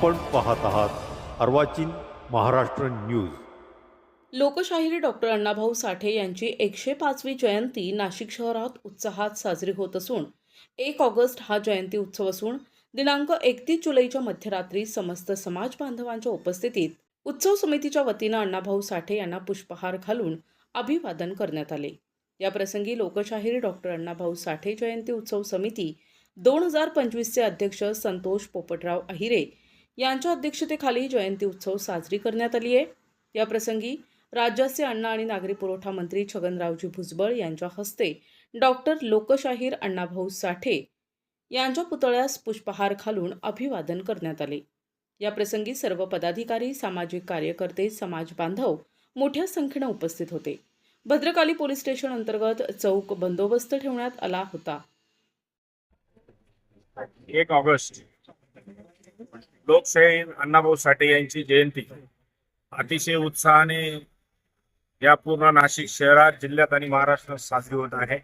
आपण पाहत आहात अर्वाचीन महाराष्ट्र न्यूज. लोकशाहीर डॉक्टर अण्णाभाऊ साठे यांची एकशे पाचवी जयंती नाशिक शहरात उत्साहात साजरी होत असून एक ऑगस्ट हा जयंती उत्सव असून दिनांक एकतीस जुलैच्या मध्यरात्री समस्त समाज बांधवांच्या उपस्थितीत उत्सव समितीच्या वतीनं अण्णाभाऊ साठे यांना पुष्पहार घालून अभिवादन करण्यात आले. याप्रसंगी लोकशाहीर डॉक्टर अण्णाभाऊ साठे जयंती उत्सव समिती दोन हजार पंचवीसचे अध्यक्ष संतोष पोपटराव अहिरे यांच्या अध्यक्षतेखाली जयंती उत्सव साजरी करण्यात आली आहे. याप्रसंगी राज्याचे अन्न आणि नागरी पुरवठा मंत्री छगनरावजी भुजबळ यांच्या हस्ते डॉक्टर लोकशाहीर अण्णाभाऊ साठे यांच्या पुतळ्यास पुष्पहार घालून अभिवादन करण्यात आले. याप्रसंगी सर्व पदाधिकारी सामाजिक कार्यकर्ते समाज बांधव मोठ्या संख्येनं उपस्थित होते. भद्रकाली पोलीस स्टेशन अंतर्गत चौक बंदोबस्त ठेवण्यात आला होता. एक ऑगस्ट लोकशाहीर अण्णाभाऊ साठे यांची जयंती. अतिशय उत्साहाने या पूर्ण नाशिक शहरात जिल्ह्यात आणि महाराष्ट्रात साजरी होत आहे.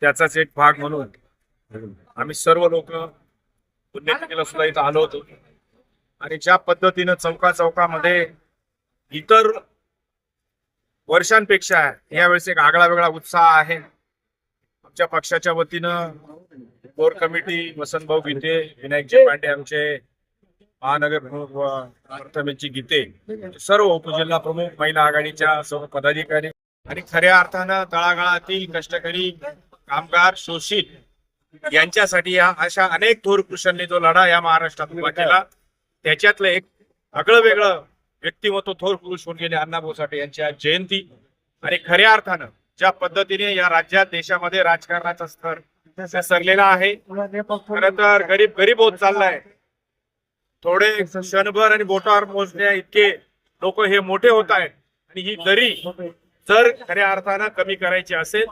त्याचाच एक भाग म्हणून आम्ही सर्व लोक पुण्यतिथीला सुद्धा इथं आलो होतो. आणि ज्या पद्धतीनं चौका चौकामध्ये इतर वर्षांपेक्षा यावेळेस एक आगळा वेगळा उत्साह आहे. आमच्या पक्षाच्या वतीनं कोर कमिटी वसंतभाऊ गीते विनायकजी पांडे आमचे महानगर प्रमुख गीते सर्व उपजिल्हा प्रमुख महिला आघाडीच्या सर्व पदाधिकारी. आणि खऱ्या अर्थानं तळागाळातील कष्टकरी कामगार शोषित यांच्यासाठी या अशा अनेक थोर पुरुषांनी जो लढा या महाराष्ट्रात उभा केला त्याच्यातलं एक आगळं वेगळं व्यक्तिमत्व थोर पुरुष होऊन गेले अण्णाभाऊ साठे यांची आज जयंती. आणि खऱ्या अर्थानं ज्या पद्धतीने या राज्यात देशामध्ये राजकारणाचा स्तर सरलेला आहे. खर तर गरीब गरीब होत चाललाय. थोडे क्षणभर आणि बोटावर मोजण्या इतके लोक हे मोठे होत आहेत. आणि ही दरी जर खऱ्या अर्थानं कमी करायची असेल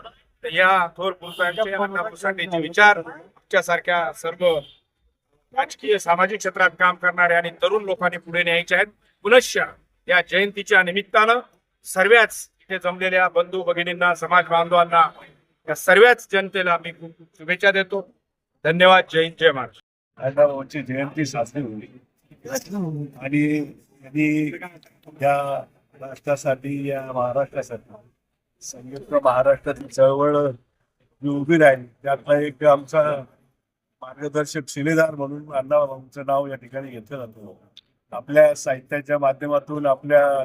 तर या थोर पुरुषांचे अण्णाभाऊ साठेचे विचार आमच्यासारख्या सर्व राजकीय सामाजिक क्षेत्रात काम करणाऱ्या आणि तरुण लोकांनी पुढे न्यायचे आहेत. पुनश्च या जयंतीच्या निमित्तानं सर्वच इथे जमलेल्या बंधू भगिनींना समाज बांधवांना या सर्वच जनतेला मी खूप खूप शुभेच्छा देतो. धन्यवाद. जय हिंद जय महाराष्ट्र. अण्णाभाऊची जयंती साजरी होली आणि यांनी या राष्ट्रासाठी या महाराष्ट्रासाठी संयुक्त महाराष्ट्रातील चळवळ जी उभी राहिली त्यातला एक आमचा मार्गदर्शक शिलेदार म्हणून अण्णाभाऊचं नाव या ठिकाणी घेतलं जातं. आपल्या साहित्याच्या माध्यमातून आपल्या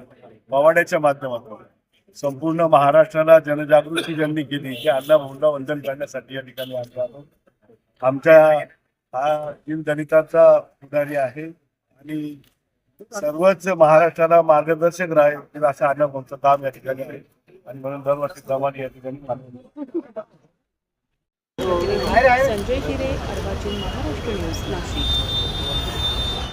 पवाड्याच्या माध्यमातून. संपूर्ण महाराष्ट्राला जनजागृती ज्यांनी केली की अण्णाभाऊंना वंदन करण्यासाठी या ठिकाणी आम्ही आहोत आमच्या हा दलिताचा पुढारी आहे आणि सर्वच महाराष्ट्राला मार्गदर्शक राहील असं अण्णाभाऊचं काम या ठिकाणी आहे. आणि म्हणून दरवर्षी प्रमाणे या ठिकाणी संजय हिरे अर्वाचीन महाराष्ट्र न्यूज नाशिक.